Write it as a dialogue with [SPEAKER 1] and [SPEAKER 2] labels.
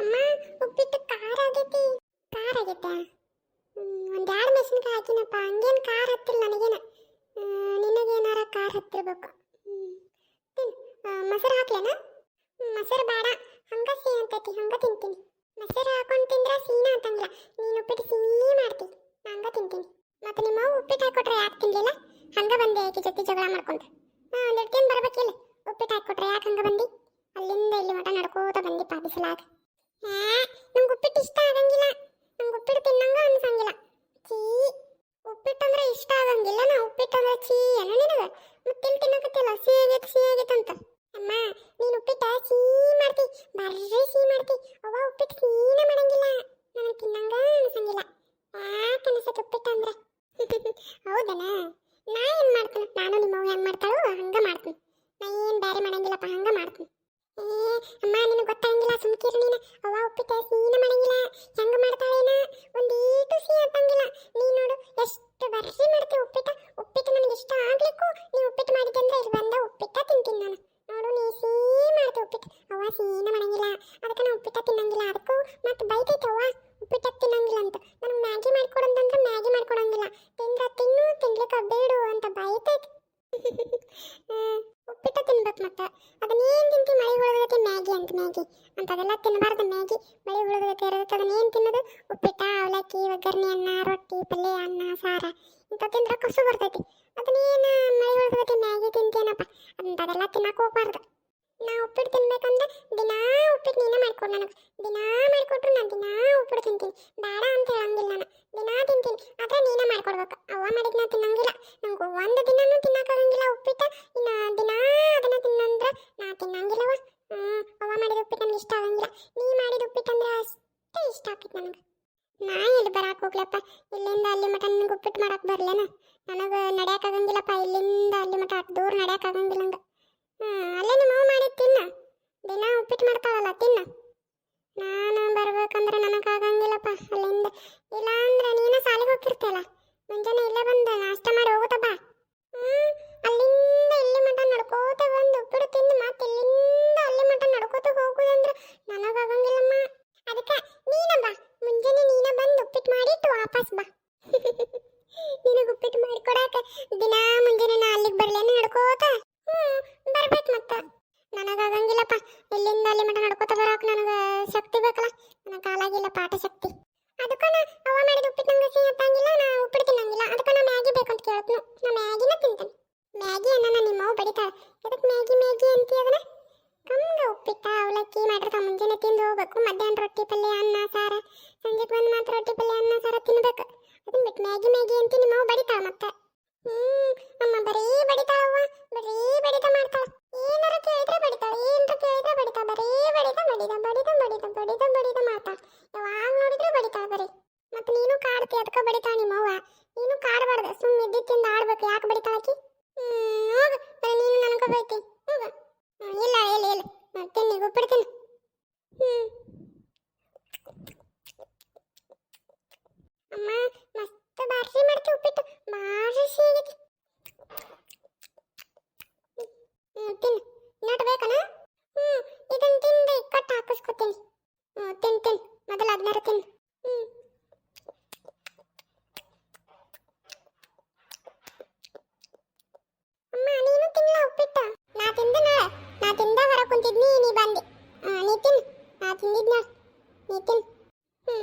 [SPEAKER 1] ಅಮ್ಮ, ಉಪ್ಪಿಟ್ಟು ಖಾರ ಆಗೈತಿ. ಖಾರ ಆಗೈತಾ? ಒಂದು ಎರಡು ಮೆಣಸಿನ್ಕಾಯಿ ಹಾಕಿನಪ್ಪ. ಹಂಗೇನು ಖಾರ ಹತ್ತಿಲ್ಲ ನನಗೇನ. ನಿನಗೇನಾರ ಖಾರ ಹತ್ತಿರ್ಬೇಕು. ಮೊಸರು ಹಾಕ್ಲೇನ? ಮೊಸರು ಬೇಡ. ಹಂಗ ಸಿಹಿ ಅಂತೈತಿ, ಹಂಗ ತಿಂತೀನಿ. ಮೊಸರು ಹಾಕೊಂಡು ತಿಂದ್ರೆ ಸೀನಾ ಅಂತಂಗಿಲ್ಲ. ನೀನು ಉಪ್ಪಿಟ್ಟು ಸಿಹಿ ಮಾಡ್ತಿ. ಹಂಗ ತಿಂತೀನಿ. ಮತ್ತೆ ನಿಮ್ಮ ಉಪ್ಪಿಟ್ಟು ಹಾಕೊಟ್ರೆ ಯಾಕೆ ತಿನ್ಲಿಲ್ಲ? ಹಂಗ ಬಂದೆ ಆಕೆ ಜೊತೆ ಜಗಳ ಮಾಡ್ಕೊಂಡು. ಹಾ ಒಂದೆರಡು ತಿನ್ ಬರ್ಬೇಕಿಲ್ಲ. ಉಪ್ಪಿಟ್ಟು ಹಾಕೊಟ್ರೆ ಯಾಕೆ ಹಂಗ ಬಂದಿ? ಅಲ್ಲಿಂದ ಇಲ್ಲಿ ಮಟ ನಡ್ಕೋತ ಬಂದಿ ಪಾಪಿಸಲಾಗ ನಂಗೆ ಉಪ್ಪಿಟ್ಟು ಇಷ್ಟ ಆಗಂಗಿಲ್ಲ. ನಂಗೆ ಉಪ್ಪಿಟ್ಟು ತಿನ್ನಂಗ ಅನ್ಸಂಗಿಲ್ಲ. ಚೀ ಉಪ್ಪಿಟ್ಟು ಅಂದ್ರೆ ಇಷ್ಟ ಆಗಂಗಿಲ್ಲ. ನಾ ಉಪ್ಪಿಟ್ಟು ಅಂದ್ರೆ ಚೀ ಏನೋ ನಿನಗ? ಮತ್ತೆ ತಿನ್ನಕತ್ತಿಲ್ಲ ಸಿಹಿ ಆಗೈತೆ ಸಿಹಿ ಆಗೈತೆ ಅಂತ. ಅಮ್ಮ, ನೀನು ಉಪ್ಪಿಟ್ಟ ಸಿಹಿ ಮಾಡ್ತಿ. ಬರ್ರಿ ಸಿಹಿ ಮಾಡ್ತಿ. ಅವ್ವ ಉಪ್ಪಿಟ್ಟು ಸಿಹಿನ ಮಾಡಂಗಿಲ್ಲ. ನನಗೆ ತಿನ್ನಂಗ ಅನ್ಸಂಗಿಲ್ಲ ಯಾಕೆ ಅನಿಸತ್ತೆ ಉಪ್ಪಿಟ್ಟು ಅಂದ್ರೆ ಹೌದನ ನಾ ಏನ್ ಮಾಡ್ತೀನಿ? ನಾನು ನಿಮ್ಮ ಅವ್ವ ಹೆಂಗ್ ಮಾಡ್ತಾಳೋ ಹಂಗ ಮಾಡ್ತೀನಿ. ನಾ ಏನ್ ಬೇರೆ ಮಾಡಂಗಿಲ್ಲಪ್ಪ ಹಂಗ ಮಾಡ್ತೀನಿ. ಏ, ಅಮ್ಮ, ನಿನಗೆ ಗೊತ್ತಾಗಂಗಿಲ್ಲ ಸುಮ್ಕಿರು ನೀನು. ಅವ್ವ ಉಪ್ಪಿಟ್ಟು ಸಿಹಿನ ಮಾಡಂಗಿಲ್ಲ ಹೆಂಗ ಮಾಡ್ತಾಳೇನ? ಒಂದೀಟು ಸಿಹಿ ಅಂತಂಗಿಲ್ಲ ನೀ ನೋಡು ಎಷ್ಟು ಬರ್ರಿ ಮಾಡ್ತೀವಿ ಉಪ್ಪಿಟ್ಟು ಉಪ್ಪಿಟ್ಟು ನನಗೆ ಇಷ್ಟ ಆಗ್ಲಿಕ್ಕೂ ನೀ ಉಪ್ಪಿಟ್ಟು ಮಾಡಿದ್ದಂದ್ರೆ ಇಲ್ಲಿ ಬಂದ ಉಪ್ಪಿಟ್ಟ ತಿಂತೀನಿ ನಾನು ನೋಡು ನೀ ಸಿಹಿ ಮಾಡ್ತೀವಿ ಉಪ್ಪಿಟ್ಟು ಅವ್ವ ಸಿಹಿನ ಮಾಡಂಗಿಲ್ಲ ಅದಕ್ಕೆ ನಾ ಉಪ್ಪಿಟ್ಟ ತಿನ್ನಂಗಿಲ್ಲ ಅದಕ್ಕೂ ಮತ್ತೆ ಬೈತೈತೆ ಅವ್ವ ಉಪ್ಪಿಟ್ಟ ತಿನ್ನಂಗಿಲ್ಲ ಅಂತ ನನಗೆ ಮ್ಯಾಗಿ ಮಾಡ್ಕೊಡಂತಂದ್ರೆ ಮ್ಯಾಗಿ ಮಾಡ್ಕೊಡಂಗಿಲ್ಲ ತಿಂದ್ರ ತಿನ್ನು ತಿನ್ಲಿಕ್ಕೆ ಬೇಡು ಅಂತ ಬೈತೈತೆ ಹ್ಮ್, ಉಪ್ಪಿಟ್ಟ ತಿನ್ಬೇಕು ಮತ್ತೆ ಅದನ್ನೇನು ತಿಂತಿ ಮಳೆ ಹುಳಗತ್ತೆ ಮ್ಯಾಗಿ ಅಂತ ಮ್ಯಾಗಿ. ಅಂತದೆಲ್ಲ ತಿನ್ನಬಾರ್ದು ಮ್ಯಾಗಿ ಮಳೆ ಹುಳಗತ್ತೆ ಇರೋದಕ್ಕೆ ಅದನ್ನೇನು ತಿನ್ನೋದು? ಉಪ್ಪಿಟ್ಟ, ಅವಲಕ್ಕಿ, ಒಗ್ಗರಣೆ ಅನ್ನ, ರೊಟ್ಟಿ, ಪಲ್ಯ ಅನ್ನ, ಸಾರ. ಇಂಥ ತಿಂದ್ರೆ ಕಸು ಬರ್ತೈತಿ. ಅದನ್ನೇನು ಮಳೆ ಹುಳಗತ್ತೆ ಮ್ಯಾಗಿ ತಿಂತೇನಪ್ಪ ಅಂತದೆಲ್ಲ ತಿನ್ನಕ್ಕೆ ಹೋಗ್ಬಾರ್ದು. ನಾ ಉಪ್ಪಿಟ್ಟು ತಿನ್ಬೇಕಂದ್ರೆ ದಿನಾ ಉಪ್ಪಿಟ್ಟು ನೀನೇ ಮಾಡ್ಕೊಡು ನನಗೆ. ದಿನಾ ಮಾಡಿಕೊಟ್ರು ನಾನು ದಿನಾ ಉಪ್ಪಿಟ್ಟು ತಿಂತೀನಿ. ಬೇಡ ಅಂತ ಹೇಳಂಗಿಲ್ಲ ನಾನು. ದಿನಾ ತಿಂತೀನಿ. ಆದರೆ ನೀನೇ ಮಾಡ್ಕೊಡ್ಬೇಕು. ಅವ್ವ ಮಾಡಿದ್ನ ತಿನ್ನಂಗಿಲ್ಲ. ನಂಗೆ ಒಂದು ದಿನನೂ ತಿನ್ನಕ್ಕಾಗಂಗಿಲ್ಲ ಉಪ್ಪಿಟ್ಟು ಇನ್ನು ದಿನಾ ಅದನ್ನ ತಿನ್ನಂದ್ರೆ ನಾ ತಿನ್ನಂಗಿಲ್ಲವ ಹ್ಮ್ ಅವ್ವ ಮಾಡಿದ ಉಪ್ಪಿಟ್ಟು ನನಗೆ ಇಷ್ಟ ಆಗಂಗಿಲ್ಲ ನೀ ಮಾಡಿದ ಉಪ್ಪಿಟ್ಟು ಅಂದ್ರೆ ಅಷ್ಟೇ ಇಷ್ಟ ಆಗ್ತೈತೆ ನನಗೆ. ನಾ ಎಲ್ಲಿ ಬರಾಕ್ ಹೋಗ್ಲಪ್ಪ? ಇಲ್ಲಿಂದ ಅಲ್ಲಿ ಮಟ ನನಗೆ ಉಪ್ಪಿಟ್ಟು ಮಾಡಕ್ ಬರ್ಲೇನ? ನನಗೆ ನಡ್ಯಾಕಾಗಂಗಿಲ್ಲಪ್ಪ ಇಲ್ಲಿಂದ ಅಲ್ಲಿ ಮಟ ಅಟ್ ದೂರ ನಡ್ಯಾಕಾಗಂಗಿಲ್ಲ ನಂಗೆ. ಅಲ್ಲೇ ನಿಮ್ಮ ಮಾಡಿ ಮಾಡಿದ್ ತಿನ್ನ. ದಿನ ಉಪ್ಪಿಟ್ಟು ಮಾಡ್ತಾಳಲ್ಲ, ತಿನ್ನ. ನಾನು ಬರ್ಬೇಕಂದ್ರೆ ನನಗಾಗಂಗಿಲ್ಲಪ್ಪ ಅಲ್ಲಿಂದ ಇಲ್ಲ ಅಂದ್ರೆ ನೀನು ಸಾಲಿಗೆ ಹೋಗ್ತಿರ್ತಲ್ಲ ಮುಂಜಾನೆ ಇಲ್ಲೇ ಬಂದು ನಾಷ್ಟ ಮಾಡಿ ಹೋಗುತ್ತಪ್ಪ ಹ್ಮ್ ಅಲ್ಲಿಂದ ಇಲ್ಲಿ ಮಟ ನಡ್ಕೋತ ಬಂದು ಉಪ್ಪಿಟ್ಟು ತಿಂದು ಮತ್ತೆ ಇಲ್ಲಿಂದ ಅಲ್ಲಿ ಮಟ ನಡ್ಕೋತ ಹೋಗುದಂದ್ರೆ ನನಗಾಗಂಗಿಲ್ಲಮ್ಮ ಅದಕ್ಕೆ ನೀನ ಬಾ ಮುಂಜಾನೆ ನೀನ ಬಂದು ಉಪ್ಪಿಟ್ಟು ಮಾಡಿಟ್ಟು ವಾಪಸ್ ಬಾ. ನಿನಗೆ ಉಪ್ಪಿಟ್ಟು ಮಾಡಿಕೊಡಾಕ ದಿನ ಮುಂಜಾನೆ ನಾ ಅಲ್ಲಿಗೆ ಬರಲೇ ನಡ್ಕೋತ? ಹ್ಞೂ ಬರ್ಬೇಕು ಮತ್ತ. ನನಗಾಗಂಗಿಲ್ಲಪ್ಪ. ಇಲ್ಲಿಂದ ಅಲ್ಲಿ ಮಟ ನಡ್ಕೋತ ಬರೋಕೆ ನನಗೆ ಶಕ್ತಿ ಬೇಕಲ್ಲ. ನನ್ನ ಕಾಲಾಗಿಲ್ಲ ಪಾಠ ಶಕ್ತಿ ಅದಕ್ಕೆ ನಾ ಅವ ಮಾಡಿದ ಉಪ್ಪಿಟ್ಟು ನಂಗೆ ಸಿಹಿ ಹತ್ತಂಗಿಲ್ಲ, ನಾ ಉಪ್ಪಿಟ್ಟು ತಿನ್ನಂಗಿಲ್ಲ. ಅದಕ್ಕೆ ನಾ ಮ್ಯಾಗಿ ಬೇಕಂತ ಕೇಳ್ತೀನಿ. ನಾ ಮ್ಯಾಗಿನ ತಿಂತೇನೆ. ಮ್ಯಾಗಿ ಅನ್ನ ನಿಮ್ಮ ಅವ್ವ ಬಡಿತಾಳೆ. ಅದಕ್ಕೆ ಮ್ಯಾಗಿ ಮ್ಯಾಗಿ ಅಂತೀಯ ಅದನ್ನ? ಉಪ್ಪಿಟ್ಟ ಅವಲಕ್ಕಿ ಮಾಡಿರ್ತಾವ ಮುಂಜಾನೆ ತಿಂದು ಹೋಗ್ಬೇಕು. ಮಧ್ಯಾಹ್ನ ರೊಟ್ಟಿ ಪಲ್ಯ, ಅನ್ನ, ಸಾರ. ಸಂಜೆ ಬಂದು ಮಾತ್ರ ರೊಟ್ಟಿ ಪಲ್ಯ, ಅನ್ನ, ಸಾರ ತಿನ್ಬೇಕು. ಅದನ್ನ ಬಿಟ್ಟು ಮ್ಯಾಗಿ ಮ್ಯಾಗಿ ಅಂತ ನಿಮ್ಮ ಅವ್ ಬಡಿತಾಳ ಮತ್ತೆ? ಹ್ಮ್, ಅಮ್ಮ ಬರೀ ಬಡಿತಾಳವ್ವ ಬರೀ ಬಡಿತ ಮಾಡ್ತಾಳ. ಏನಾರ ಕೇಳಿದ್ರೆ ಬಡಿತಾಳ, ಏನಾರ ಕೇಳಿದ್ರೆ ಬಡಿತಾಳ. ಬರೀ ಬಡಿತ ಬಡಿದ ಬಡಿದ ಬಡಿದ ಬಡಿದ ಬಡಿದ ಮಾಡ್ತಾಳ. ಯಾವಾಗ ನೋಡಿದ್ರೆ ಬಡಿತಾಳ ಬರೀ. ಮತ್ತೆ ನೀನು ಕಾಡ್ತಿ ಅದಕ್ಕೆ ಬಡಿತಾಳ ನಿಮ್ಮವ್ವ ನೀನು ಕಾಡಬಾರ್ದು ಸುಮ್ಮನೆ ಇದ್ದಿತ್ತಿಂದ ಆಡ್ಬೇಕು. ಯಾಕೆ ಬಡಿತಾಳಕಿ ಹ್ಮ್, ಹೋಗು. ಬರೀ ನೀನು ನನಗೆ ಬೈತಿ. ಹೋಗು. ಇಲ್ಲ ಇಲ್ಲ ಇಲ್ಲ. ಹ್ಮ್, ತಿನ್ನಿ ಮಾಡಿದ್ಲಾ ನಿಖಿಲ್ ಹ್ಞೂ